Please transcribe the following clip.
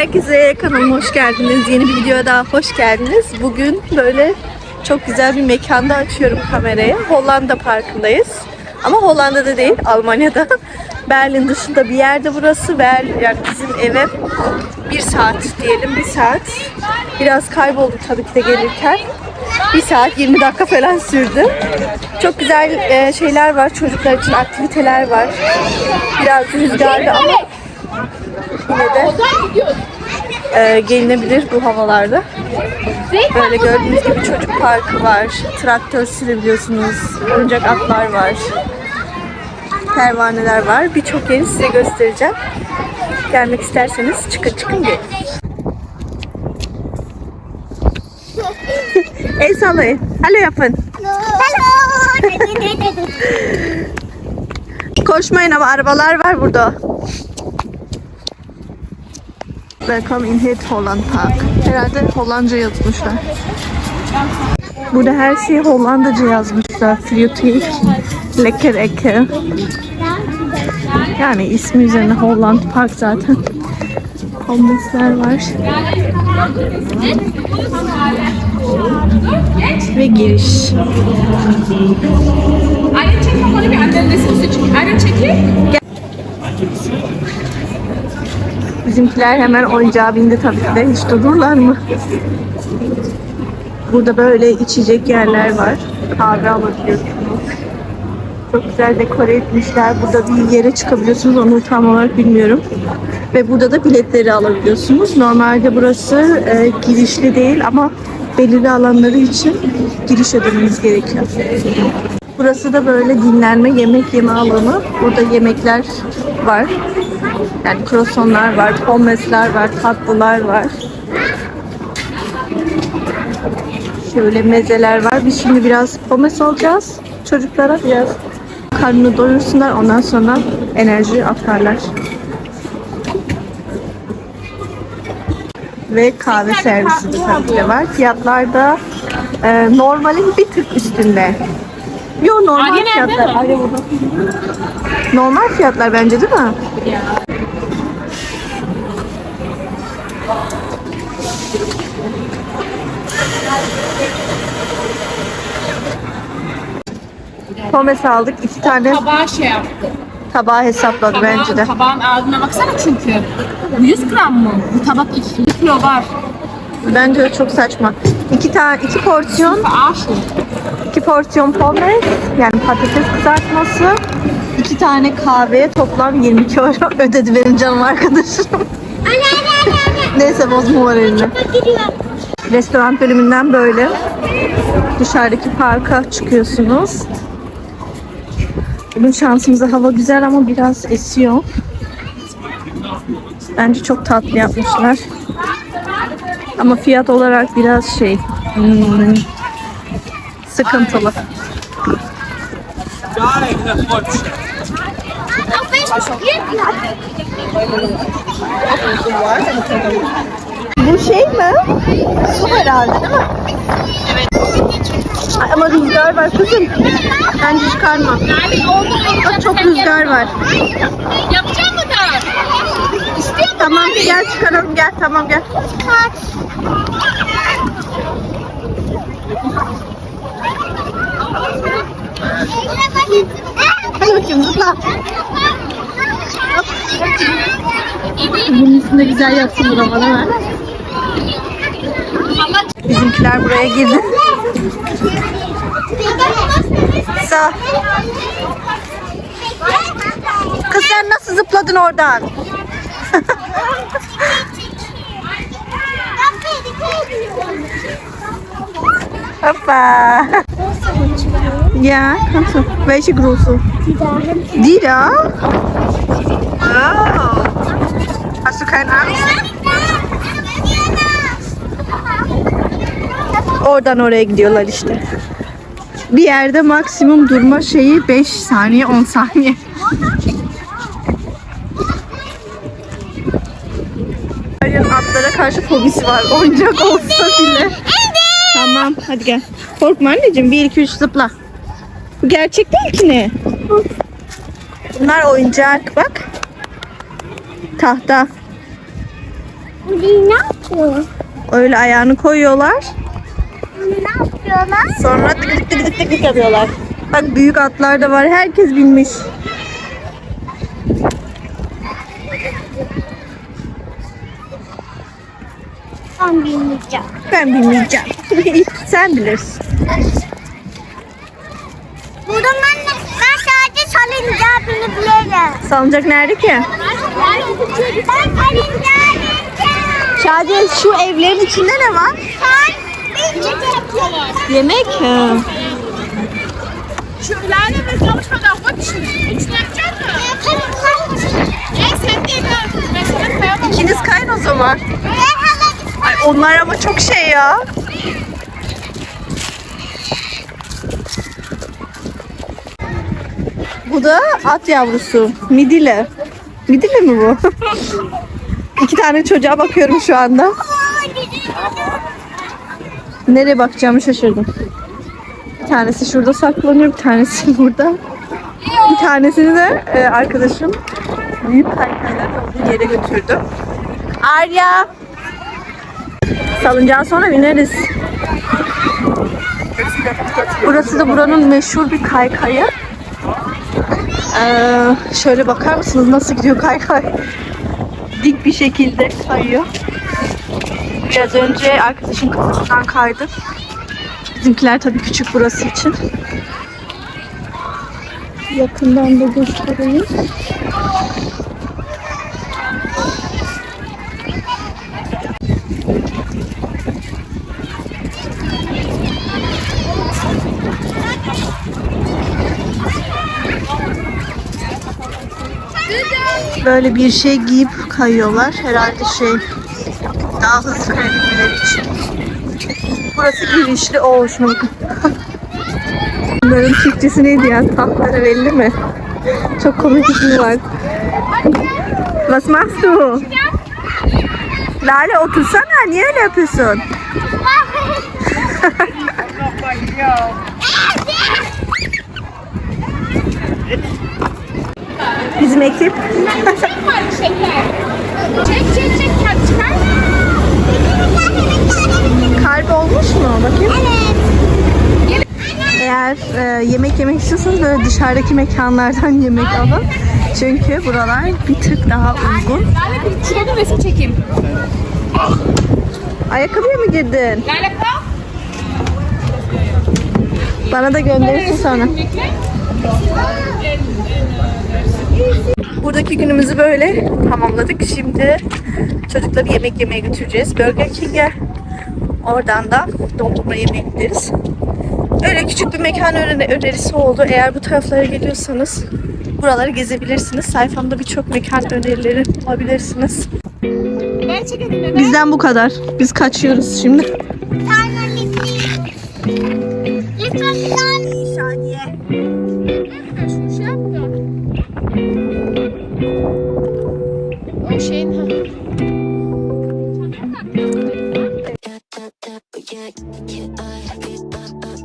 Herkese kanalıma hoş geldiniz. Yeni bir videoya daha hoş geldiniz. Bugün böyle çok güzel bir mekanda açıyorum kamerayı. Hollanda Parkı'ndayız. Ama Hollanda'da değil, Almanya'da. Berlin dışında bir yerde burası. Berlin, yani bizim eve bir saat diyelim, bir saat. Biraz kaybolduk tabii ki de gelirken. Bir saat 20 dakika falan sürdü. Çok güzel e, şeyler var. Çocuklar için aktiviteler var. Biraz rüzgarlı ama yine de e, gelinebilir bu havalarda. Böyle gördüğünüz gibi çocuk parkı var. Traktör sürebiliyorsunuz. Oyuncak atlar var. Pervaneler var. Birçok yeri size göstereceğim. Gelmek isterseniz çıkın çıkın gelin. El sallayın. Alo yapın. Koşmayın ama arabalar var burada. Welcome in Het Holland Park. Herhalde Hollandca yazmışlar. Burada her şeyi Hollandaca yazmışlar. Fruitig, Lekker Ecke. Yani ismi üzerine Holland Park zaten. Pommesler var. Ve giriş. Eine çek kafanı bir annenin resmini çek. Eine çekil. Bizimkiler hemen oyuncağa bindi tabii ki de. Hiç dururlar mı? Burada böyle içecek yerler var. Kahve alabiliyorsunuz. Çok güzel dekore etmişler. Burada bir yere çıkabiliyorsunuz. Onu tam olarak bilmiyorum. Ve burada da biletleri alabiliyorsunuz. Normalde burası e, girişli değil ama belirli alanları için giriş ödemeniz gerekiyor. Burası da böyle dinlenme, yemek yeme alanı. Burada yemekler var. Yani croissantlar var, pommesler var, tatlılar var. Şöyle mezeler var. Biz şimdi biraz pommes alacağız. Çocuklara biraz karnını doyursunlar. Ondan sonra enerji atarlar. Ve kahve servisi de tabii ki de var. Fiyatlar da e, normalin bir tık üstünde. Yo normal nerede? fiyatlar. Burada. Normal fiyatlar bence değil mi? Pommes aldık. iki tane Tabağı şey yaptı. tabağı hesapladı bence de. Tabağın ağzına baksana çünkü. Bu 100 gram mı? Bu tabak 2 kilo var. Bence de çok saçma. İki tane iki porsiyon, Aa şu. iki porsiyon pommes yani patates kızartması, iki tane kahveye toplam 22 euro ödedi benim canım arkadaşım. Neyse bozma var elini. Restoran bölümünden böyle dışarıdaki parka çıkıyorsunuz. Bugün şansımıza hava güzel ama biraz esiyor. Bence çok tatlı yapmışlar. Ama fiyat olarak biraz şey hmm, sıkıntılı. Bu şey mi? Su herhalde değil mi? Ay, ama rüzgar var kızım. Bence çıkarma. Bak çok rüzgar var. Yapacak mı da? İstiyor Tamam gel çıkaralım gel tamam gel. Hadi bakayım zıpla. Bunun üstünde güzel yapsın değil mi? Bizimkiler buraya girdi. Sağ. Kız sen nasıl zıpladın oradan? Hoppa. Kannst du. Welche große? Die da? Oh. Hast du keine Angst? Oradan oraya gidiyorlar işte. Bir yerde maksimum durma şeyi 5 saniye 10 saniye. Meryem atlara karşı fobisi var. Oyuncak olsa bile. Tamam hadi gel. Korkma anneciğim. 1 2 3 zıpla. Bu gerçek değil ki ne? Bunlar oyuncak bak. Tahta. ne yapıyor? Öyle ayağını koyuyorlar. Ne yapıyorlar? Sonra tık tık tık tık tık yapıyorlar. Bak büyük atlar da var. Herkes binmiş. Ben bilmeyeceğim. Ben bilmeyeceğim. Sen bilirsin. Burada ben, de, ben sadece binebilirim. Salıncak nerede ki? Şadiye şu evlerin içinde ne var? Yemek. Şu Lale ve çalışmadan koyamam. İkiniz kayın o zaman. Ay, onlar ama çok şey ya. Bu da at yavrusu. Midile. Midile mi bu? İki tane çocuğa bakıyorum şu anda. Nereye bakacağımı şaşırdım. Bir tanesi şurada saklanıyor, bir tanesi burada. Bir tanesini de e, arkadaşım büyük kaykayların olduğu yere götürdü. Arya! Salıncağa sonra bineriz. Burası da buranın meşhur bir kaykayı. Ee, şöyle bakar mısınız nasıl gidiyor kaykay? Dik bir şekilde kayıyor. Biraz önce arkadaşım kafasından kaydı. Bizimkiler tabii küçük burası için. Yakından da göstereyim. Böyle bir şey giyip kayıyorlar. Herhalde şey daha hızlı kayabilmeleri için. Burası girişli. Şuna bakın. Bunların Türkçesi neydi ya? Tahtları belli mi? Çok komik ismi var. Was machst du? Lale otursana. Niye öyle yapıyorsun? Bizim ekip Var şeker. Çek çek çek. Çıkar. kalp olmuş mu? Bakayım. Eğer e, yemek yemek istiyorsanız böyle dışarıdaki mekanlardan yemek alın. Çünkü buralar bir tık daha uygun. Lale bir şurada resim çekeyim. Ayakkabıya mı girdin? Lale. Bana da gönderirsin sonra. Buradaki günümüzü böyle tamamladık. Şimdi çocukları yemek yemeye götüreceğiz. Burger King'e. Oradan da dondurma yemeye gideriz. Öyle küçük bir mekan öne- önerisi oldu. Eğer bu taraflara geliyorsanız buraları gezebilirsiniz. Sayfamda birçok mekan önerileri bulabilirsiniz. Bizden bu kadar. Biz kaçıyoruz şimdi. I up, get up, up.